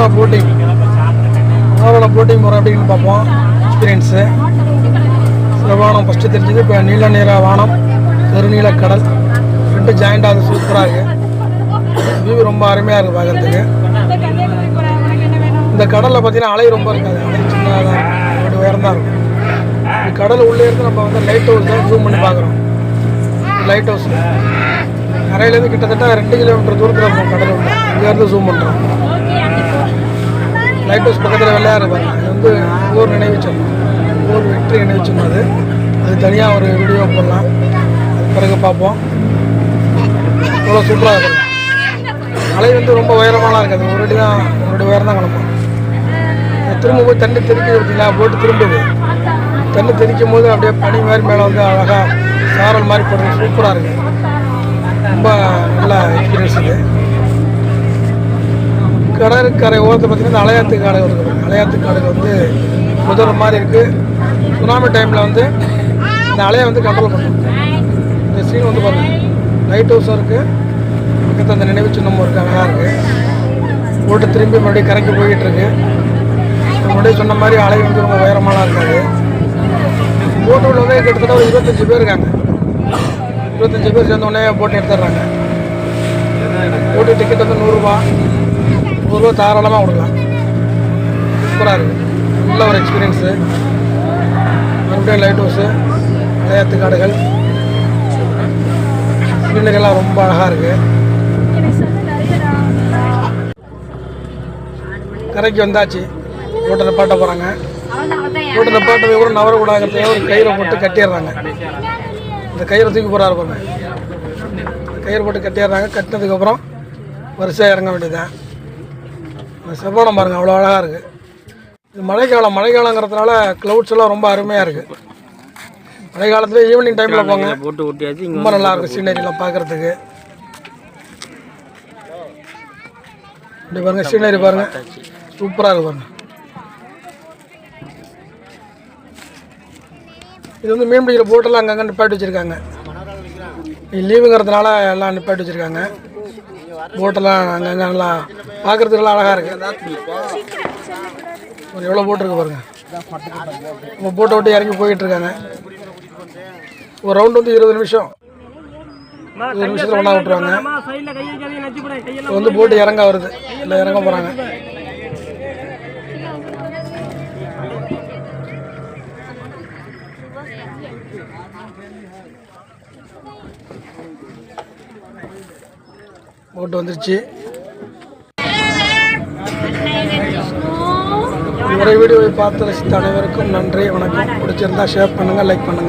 நவரா boating நவரோட boating முறை அப்படின்னு பார்ப்போம். எக்ஸ்பீரியன்ஸு சிவவானம் ஃபஸ்ட்டு தெரிஞ்சது இப்போ நீல நீர வானம் கருநீல கடல். ரெண்டு ஜாயிண்ட் ஆகுது சூப்பராக இருக்குது வியூ ரொம்ப அருமையாக இருக்குது பார்க்குறதுக்கு. இந்த கடலில் பார்த்தீங்கன்னா அலை ரொம்ப இருக்காது. அலை சின்னதாக தான் இருக்கும். உயர்ந்தான் இருக்கும். இந்த கடல் உள்ளே இருந்து நம்ம வந்து லைட் ஹவுஸ் தான் ஜூம் பண்ணி பார்க்குறோம். லைட் ஹவுஸ் கரையிலேருந்து கிட்டத்தட்ட ரெண்டு கிலோமீட்டர் தூரத்தில் இருக்கும் கடல் உள்ள இங்கேருந்து ஜூம் பண்ணுறோம் லைட் ஹவுஸ் பக்கத்தில் விளையாடுறது. அது வந்து ஊர் நினைவு சின்னம். ஊர் வெற்றி நினைவு அது. அது தனியாக ஒரு வீடியோ போடலாம். பிறகு பார்ப்போம். அவ்வளோ சூப்பராக இருக்கும். மலை வந்து ரொம்ப உயரமாலாம் இருக்காது. ஒரு அடி தான் ஒரு அடி உயரம் தான் கிளம்பும் திரும்ப போய் தண்ணி தெறிக்க பார்த்தீங்களா போட்டு திரும்புது. தண்ணி தெறிக்கும் போது அப்படியே பனி மாதிரி மேலே வந்து அழகாக சாரல் மாதிரி போடுறது. சூப்பராக இருக்குது ரொம்ப நல்ல எக்ஸ்பீரியன்ஸ் இருக்குது கடற்கரை ஓரத்தை பார்த்தீங்கன்னா அலையாத்து காடை இருக்குது அலையாத்து காடுகள் வந்து முதல்ல மாதிரி இருக்குது சுனாமி டைமில் வந்து இந்த அலையை வந்து கண்ட்ரோல் பண்ணும். இந்த சீன் வந்து பாருங்கள் லைட் ஹவுஸும் இருக்குது பக்கத்தில் அந்த நினைவு சின்னமும் இருக்குது அழகாக இருக்குது போட்டு திரும்பி மறுபடியும் கரைக்கு போய்கிட்டு இருக்கு. முன்னாடியே சொன்ன மாதிரி அலை வந்து ரொம்ப உயரமாலாம் இருக்காது. போட்டு உள்ள வந்து கிட்டத்தட்ட ஒரு இருபத்தஞ்சி பேர் இருக்காங்க. இருபத்தஞ்சி பேர் சேர்ந்த உடனே போட்டு எடுத்துடுறாங்க. போட்டு டிக்கெட் வந்து நூறுரூவா நூறுரூவா தாராளமாக கொடுக்கலாம். சூப்பராக இருக்குது நல்ல ஒரு எக்ஸ்பீரியன்ஸு மறுபடியும் லைட் ஹவுஸு விளையாட்டு காடுகள். சீனரிலாம் ரொம்ப அழகாக இருக்குது கரைக்கு வந்தாச்சு. போட்டை நிப்பாட்ட போகிறாங்க போட்டு நிப்பாட்டதை கூட நவரக்கூடாதுங்கிறத ஒரு கயிறை போட்டு கட்டிடுறாங்க. இந்த கயிறை தூக்கி போகிறாரு பாருங்க. கயிறு போட்டு கட்டிடுறாங்க. கட்டினதுக்கப்புறம் வரிசையாக இறங்க வேண்டியதுதான். செவ்வானம் பாருங்க அவ்வளோ அழகாக இருக்குது இது மழைக்காலம் மழைக்காலங்கிறதுனால க்ளவுட்ஸ் எல்லாம் ரொம்ப அருமையாக இருக்குது மழை காலத்துல ஈவினிங் டைமில் போங்க. போட்டு ஊட்டியாச்சு ரொம்ப நல்லா இருக்கும் சீனரிலாம் பார்க்குறதுக்கு இப்படி பாருங்க சீனரி பாருங்க. சூப்பராக இருக்கு பாருங்க. இது வந்து மீன் பிடிக்கிற போட்டெல்லாம் அங்கங்கே நிப்பாட்டி வச்சுருக்காங்க. லீவுங்கிறதுனால எல்லாம் நிப்பாட்டி வச்சுருக்காங்க. போட்டெல்லாம் அங்கங்கே நல்லா பார்க்குறதுக்கெல்லாம் அழகாக இருக்குது எவ்வளோ போட்டிருக்கு பாருங்கள் நம்ம போட்டை விட்டு இறங்கி போய்கிட்டு இருக்காங்க. ஒரு ரவுண்டு வந்து இருபது நிமிஷம். இருபது நிமிஷத்தில் ஒன்றா விட்டுருவாங்க. இப்போ வந்து போட்டு இறங்க வருது. இல்லை இறங்க போகிறாங்க போட்டு வந்துருச்சு. இதுவரை வீடியோவை பார்த்து ரசித்த அனைவருக்கும் நன்றி வணக்கம். பிடிச்சிருந்தா ஷேர் பண்ணுங்கள் லைக் பண்ணுங்கள்